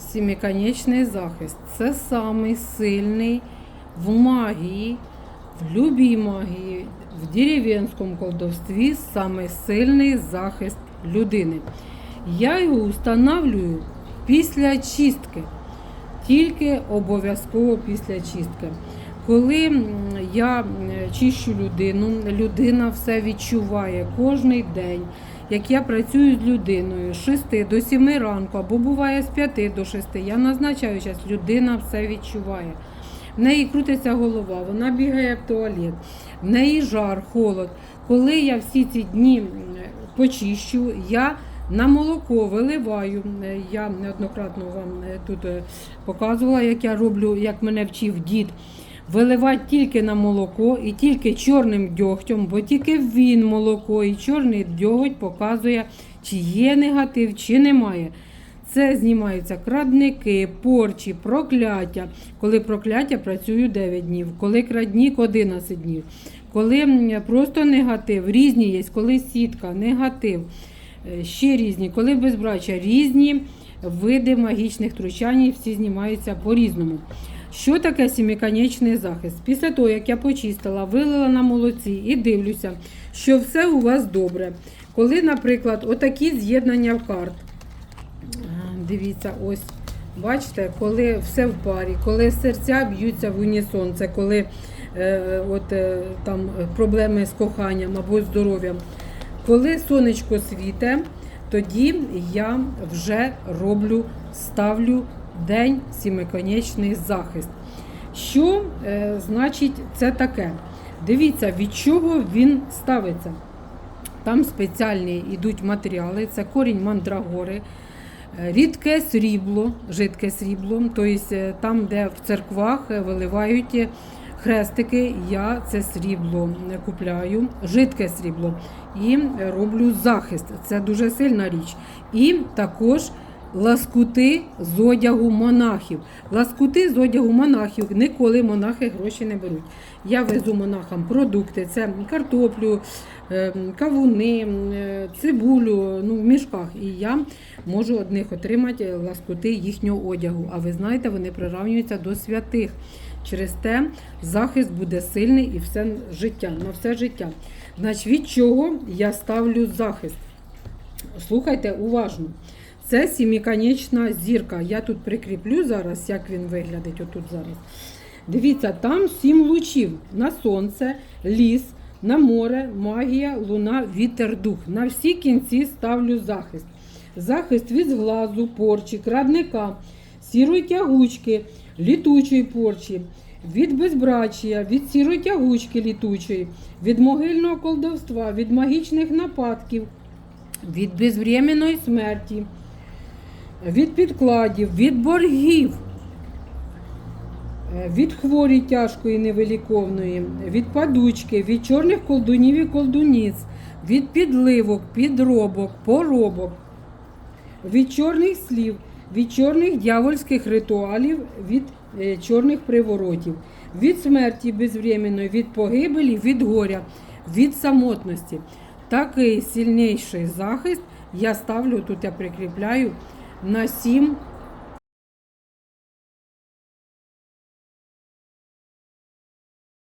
Сіміконечний захист це самий сильний в магії, в любій магії, в дерев'янському колдовстві самий сильний захист людини. Я його встановлюю після чистки, тільки обов'язково після чистки. Коли я чищу людину, людина все відчуває кожен день. Як я працюю з людиною з 6 до 7 ранку, або буває з 5 до 6, я назначаю час, людина все відчуває. В неї крутиться голова, вона бігає в туалет, в неї жар, холод. Коли я всі ці дні почищу, я на молоко виливаю. Е, Я неоднократно вам е, тут е, показувала, як я роблю, як мене вчив дід. Виливати тільки на молоко і тільки чорним дьогтем, бо тільки він молоко і чорний дьоготь показує, чи є негатив, чи немає. Це знімаються крадники, порчі, прокляття. Коли прокляття працюю 9 днів, коли краднік 11 днів, коли просто негатив, різні є, коли сітка, негатив, е, ще різні, коли безбрачя, різні види магічних втручань, всі знімаються по-різному. Що таке сіміконечний захист? Після того, як я почистила, вилила на молоці і дивлюся, що все у вас добре. Коли, наприклад, отакі з'єднання карт. Дивіться, ось. Бачите, коли все в парі, коли серця б'ються в унісон, це коли е, от, е, там проблеми з коханням або здоров'ям. Коли сонечко світе, тоді я вже роблю, ставлю день сімиконечний захист. Що е, значить це таке? Дивіться, від чого він ставиться. Там спеціальні йдуть матеріали, це корінь мандрагори, е, рідке срібло, жидке срібло, тобто е, там, де в церквах е, виливають хрестики, я це срібло купляю, жидке срібло, і роблю захист. Це дуже сильна річ. І також ласкути з одягу монахів. Ласкути з одягу монахів ніколи монахи гроші не беруть. Я везу монахам продукти, це картоплю, е, кавуни, е, цибулю ну, в мішках. І я можу одних отримати ласкути їхнього одягу. А ви знаєте, вони приравнюються до святих. Через те захист буде сильний і все життя, на все життя. Значить, від чого я ставлю захист? Слухайте уважно. Це сіміконечна зірка. Я тут прикріплю зараз, як він виглядить отут зараз. Дивіться, там сім лучів на сонце, ліс, на море, магія, луна, вітер, дух. На всі кінці ставлю захист. Захист від зглазу, порчі, крадника, сірої тягучки, літучої порчі, від безбрачія, від сірої тягучки літучої, від могильного колдовства, від магічних нападків, від безвременної смерті, від підкладів, від боргів, е, від хворі тяжкої невиліковної, від падучки, від чорних колдунів і колдуніць, від підливок, підробок, поробок, від чорних слів, від чорних дьявольських ритуалів, від е, чорних приворотів, від смерті безвременної, від погибелі, від горя, від самотності. Такий сильніший захист я ставлю, тут я прикріпляю на сім